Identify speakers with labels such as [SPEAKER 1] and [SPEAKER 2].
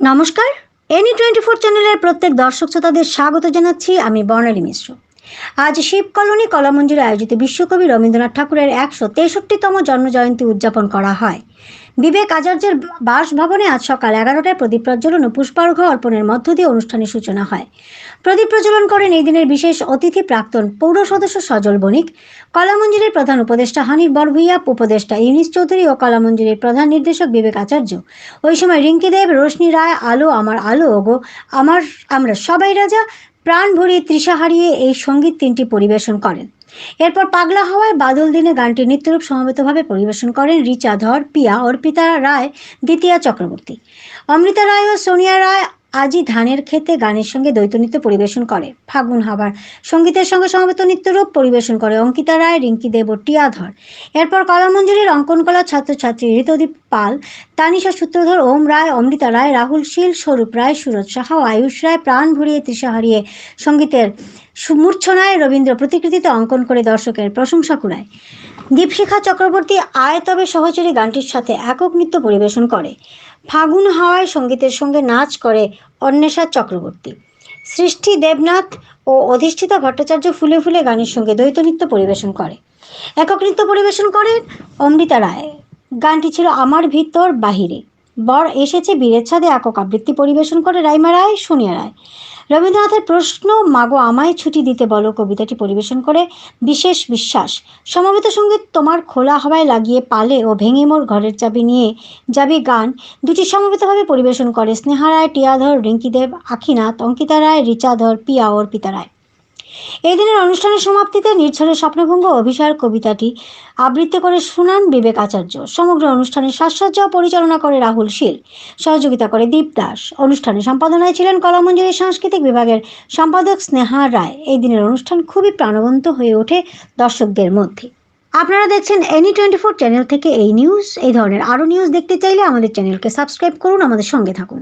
[SPEAKER 1] নমস্কার any twenty four চ্যানেলের প্রত্যেক দর্শক শ্রোতাদের স্বাগত জানাচ্ছি আমি বর্ণালী মিশ্র। আজ শিব কলোনি কলামঞ্জুরে আয়োজিত বিশ্বকবি রবীন্দ্রনাথ ঠাকুরের একশো তেষট্টিতম জন্মজয়ন্তী উদযাপন করা হয়। বিবেক আচার্যের বাসভবনে আজ সকাল এগারোটায় প্রদীপ প্রজ্বলন ও পুষ্পার্ঘ অর্পণের মধ্য দিয়ে অনুষ্ঠানের সূচনা হয়। প্রদীপ প্রজ্বলন করেন এই দিনের বিশেষ অতিথি প্রাক্তন পৌর সদস্য সজল বণিক কলামঞ্জুরির প্রধান উপদেষ্টা হানিফ বরভুইয়া উপদেষ্টা ইউনিস চৌধুরী ও কলামঞ্জুরির প্রধান নির্দেশক বিবেক আচার্য। ওই সময় রিঙ্কি দেব, রোশনি রায়, আলো, আমার আলো, ওগো, আমার, আমরা সবাই রাজা প্রাণ ভরিয়ে তৃষা হারিয়ে এই সংগীত তিনটি পরিবেশন করেন। এরপর পাগলা হওয়ায় বাদল দিনে গানটি নৃত্যরূপ সমবেতভাবে পরিবেশন করেন রিচা ধর, পিয়া, অর্পিতা রায়, দ্বিতীয়া চক্রবর্তী। অমৃতা রায় ও সোনিয়া রায় আজই ধানের ক্ষেতে গানের সঙ্গে দ্বৈত নৃত্য পরিবেশন করে। ফাগুন হাবার সঙ্গীতের সঙ্গে সমবেত নৃত্যরূপ পরিবেশন করে অঙ্কিতা রায়, রিঙ্কি দেব ও টিয়া ধর। এরপর কলামঞ্জুরির অঙ্কন কলা ছাত্রছাত্রী ঋতদীপ পাল, তানিশা সূত্রধর, ওম রায়, অমৃতা রায়, রাহুল শীল, স্বরূপ রায়, সুরজ সাহা ও আয়ুষ রায় প্রাণ ভরিয়ে তৃষা হারিয়ে সঙ্গীতের সুমূর্ছনায় রবীন্দ্র প্রতিকৃতিতে অঙ্কন করে দর্শকের প্রশংসা কুড়ায়। দীপশিখা চক্রবর্তী আয় তবে সহচরী গানটির সাথে একক নৃত্য পরিবেশন করে। ফাগুন হাওয়ায় সঙ্গীতের সঙ্গে নাচ করে অন্বেষা চক্রবর্তী। সৃষ্টি দেবনাথ ও অধিষ্ঠিতা ভট্টাচার্য ফুলে ফুলে গানের সঙ্গে দ্বৈত নৃত্য পরিবেশন করে। একক নৃত্য পরিবেশন করেন অমৃতা রায়। গানটি ছিল আমার ভিতর বাহিরে। বর এসেছে বীরের ছাদে একক আবৃত্তি পরিবেশন করে রাইমা রায়, সোনিয়া রায়। রবীন্দ্রনাথের প্রশ্ন, মাগো, আমায় ছুটি দিতে বলো? কবিতাটি পরিবেশন করে বিশেষ বিশ্বাস। সমবেত সংগীত, তোমার খোলা হাওয়ায় লাগিয়ে পালে ও ভেঙে মোর ঘরের চাবি নিয়ে যাবি গান। দুটি সমবেতভাবে পরিবেশন করে স্নেহা রায়, টিয়াধর রিঙ্কি দেব আখিনাথ, অঙ্কিতা রায় রিচাধর পিয়া অর্পিতা রায়। এই দিনের অনুষ্ঠানের সমাপ্তিতে নির্ঝরের স্বপ্নভঙ্গ অভিসার কবিতাটি আবৃত্তি করে শুনান বিবেক আচার্য। সমগ্র অনুষ্ঠানের সাজসজ্জা পরিচালনা করে রাহুল শীল। সহযোগিতা করে দীপ দাস। অনুষ্ঠানে সম্পাদনায় ছিলেন কলামঞ্জুরি সাংস্কৃতিক বিভাগের সম্পাদক স্নেহা রায়। এই দিনের অনুষ্ঠান খুবই প্রাণবন্ত হয়ে ওঠে দর্শকদের মধ্যে। আপনারা দেখছেন এনি টোয়েন্টি ফোর চ্যানেল থেকে এই নিউজ। এই ধরনের আরও নিউজ দেখতে চাইলে আমাদের চ্যানেলকে সাবস্ক্রাইব করুন, আমাদের সঙ্গে থাকুন।